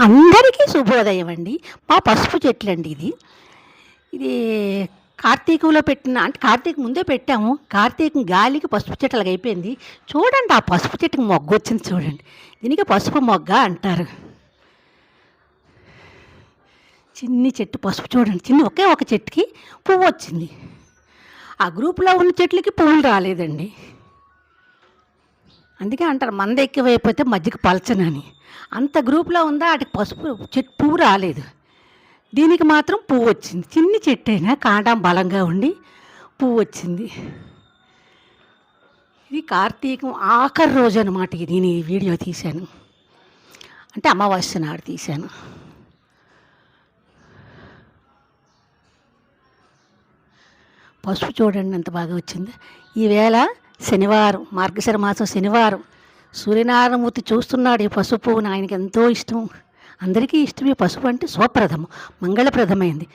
అందరికీ శుభోదయం అండి. మా పసుపు చెట్లు అండి ఇది. ఇది కార్తీకంలో పెట్టిన అంటే కార్తీక ముందే పెట్టాము. కార్తీకం గాలికి పసుపు చెట్లకి అయిపోయింది. చూడండి ఆ పసుపు చెట్టుకి మొగ్గ వచ్చింది చూడండి. దీనికి పసుపు మొగ్గ అంటారు. చిన్ని చెట్టు పసుపు చూడండి. చిన్న ఒకే ఒక చెట్టుకి పువ్వు వచ్చింది. ఆ గ్రూప్లో ఉన్న చెట్లకి పువ్వులు రాలేదండి. అందుకే అంటారు మంద ఎక్కువైపోతే మజ్జిగ పలచనని. అంత గ్రూప్లో ఉందా వాటికి పసుపు చెట్టు పువ్వు రాలేదు. దీనికి మాత్రం పువ్వు వచ్చింది. చిన్ని చెట్టు అయినా కాండం బలంగా ఉండి పువ్వు వచ్చింది. ఇది కార్తీకం ఆఖరి రోజు అనమాట ఇది. నేను ఈ వీడియో తీశాను. అంటే అమావాస్య నాడు తీశాను. పసుపు చూడండి ఎంత బాగా వచ్చింది. ఈవేళ శనివారం మార్గశిర మాసం శనివారం. సూర్యనారాయణమూర్తి చూస్తున్నాడు ఈ పసుపు ఆయనకి ఎంతో ఇష్టం. అందరికీ ఇష్టం ఈ పసుపు అంటే స్వప్రథమం మంగళప్రదమైంది.